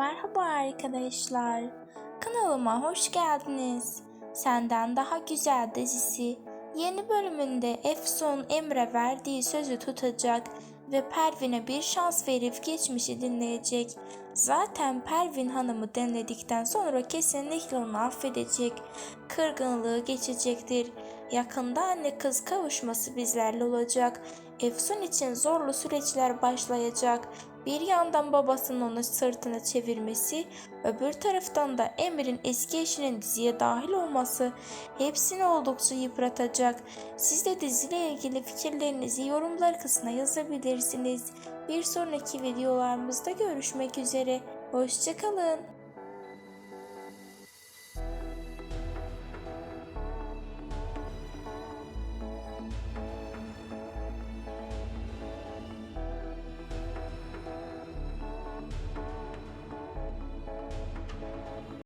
Merhaba arkadaşlar. Kanalıma hoş geldiniz. Senden Daha Güzel dizisi yeni bölümünde Efsun Emre verdiği sözü tutacak ve Pervin'e bir şans verip geçmişi dinleyecek. Zaten Pervin Hanım'ı dinledikten sonra kesinlikle onu affedecek. Kırgınlığı geçecektir. Yakında anne kız kavuşması bizlerle olacak. Efsun için zorlu süreçler başlayacak. Bir yandan babasının ona sırtını çevirmesi, öbür taraftan da Emir'in eski eşinin diziye dahil olması hepsini oldukça yıpratacak. Siz de diziyle ilgili fikirlerinizi yorumlar kısmına yazabilirsiniz. Bir sonraki videolarımızda görüşmek üzere. Hoşçakalın.